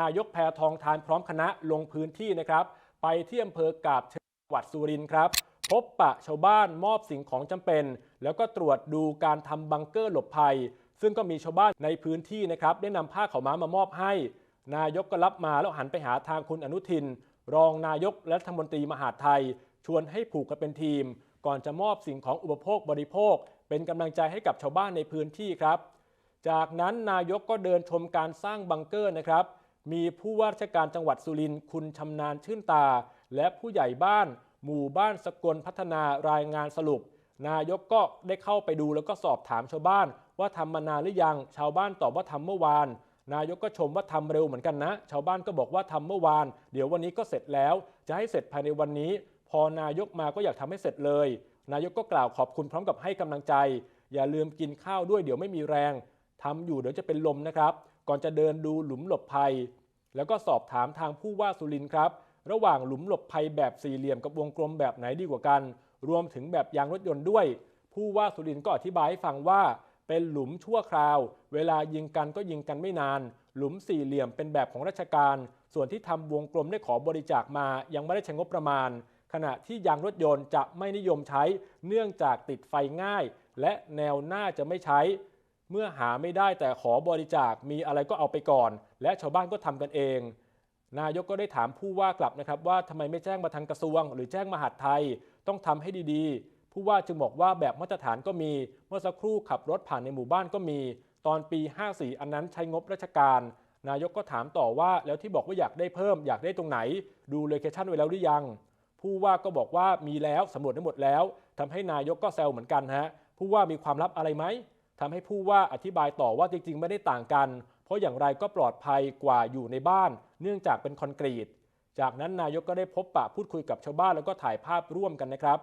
นายกแพทองทานพร้อมคณะลงพื้นที่นะครับ ไปที่อำเภอกาบเชิงจังหวัดสุรินทร์ครับ พบปะชาวบ้านมอบสิ่งของจำเป็น แล้วก็ตรวจดูการทำบังเกอร์หลบภัย ซึ่งก็มีชาวบ้านในพื้นที่นะครับ ได้นำผ้าขาวม้ามามอบให้ นายกก็รับมาแล้วหันไปหาทางคุณอนุทิน รองนายกและรัฐมนตรีมหาดไทย ชวนให้ผูกกันเป็นทีม ก่อนจะมอบสิ่งของอุปโภคบริโภค เป็นกำลังใจให้กับชาวบ้านในพื้นที่ครับจากนั้นนายกก็เดินชมการสร้างบังเกอร์นะครับ มีผู้ว่าราชการจังหวัดสุรินทร์คุณชำนาญชื่นตา และผู้ใหญ่บ้าน หมู่บ้านสกลพัฒนารายงานสรุป นายกก็ได้เข้าไปดูแล้วก็สอบถามชาวบ้าน ว่าทำมานานหรือยัง ชาวบ้านตอบว่าทำเมื่อวาน นายกก็ชมว่าทำเร็วเหมือนกันนะ ชาวบ้านก็บอกว่าทำเมื่อวาน เดี๋ยววันนี้ก็เสร็จแล้ว จะให้เสร็จภายในวันนี้ พอนายกมาก็อยากทำให้เสร็จเลย นายกก็กล่าวขอบคุณพร้อมกับให้กำลังใจ อย่าลืมกินข้าวด้วยเดี๋ยวไม่มีแรงทำอยู่เดี๋ยวจะเป็นลมนะครับ ก่อนจะเดินดูหลุมหลบภัย แล้วก็สอบถามทางผู้ว่าสุรินทร์ครับ ระหว่างหลุมหลบภัยแบบสี่เหลี่ยมกับวงกลมแบบไหนดีกว่ากัน รวมถึงแบบยางรถยนต์ด้วย ผู้ว่าสุรินทร์ก็อธิบายให้ฟังว่า เป็นหลุมชั่วคราว เวลายิงกันก็ยิงกันไม่นาน หลุมสี่เหลี่ยมเป็นแบบของราชการ ส่วนที่ทำวงกลมได้ขอบริจาคมา ยังไม่ได้ใช้งบประมาณ ขณะที่ยางรถยนต์จะไม่นิยมใช้ เนื่องจากติดไฟง่าย และแนวหน้าจะไม่ใช้ เมื่อหาไม่ได้แต่ขอบริจาคมีอะไรก็เอาไปก่อน และชาวบ้านก็ทำกันเอง นายกก็ได้ถามผู้ว่ากลับนะครับว่าทำไมไม่แจ้งมาทางกระทรวง หรือแจ้งมหาดไทยต้องทำให้ดีๆ ผู้ว่าจึงบอกว่าแบบมาตรฐานก็มี เมื่อสักครู่ขับรถผ่านในหมู่บ้านก็มี ตอนปี 54 อันนั้นใช้งบราชการ นายกก็ถามต่อว่าแล้วที่บอกว่าอยากได้เพิ่มอยากได้ตรงไหน ดูโลเคชั่นไว้แล้วหรือยัง ผู้ว่าก็บอกว่ามีแล้วสำรวจได้หมดแล้วทำให้นายกก็แซวเหมือนกันฮะผู้ว่ามีความลับอะไรไหม ทำให้ผู้ว่าอธิบายต่อว่าจริงๆ ไม่ได้ต่างกัน เพราะอย่างไรก็ปลอดภัยกว่าอยู่ในบ้าน เนื่องจากเป็นคอนกรีต จากนั้นนายกก็ได้พบปะพูดคุยกับชาวบ้านแล้วก็ถ่ายภาพร่วมกันนะครับ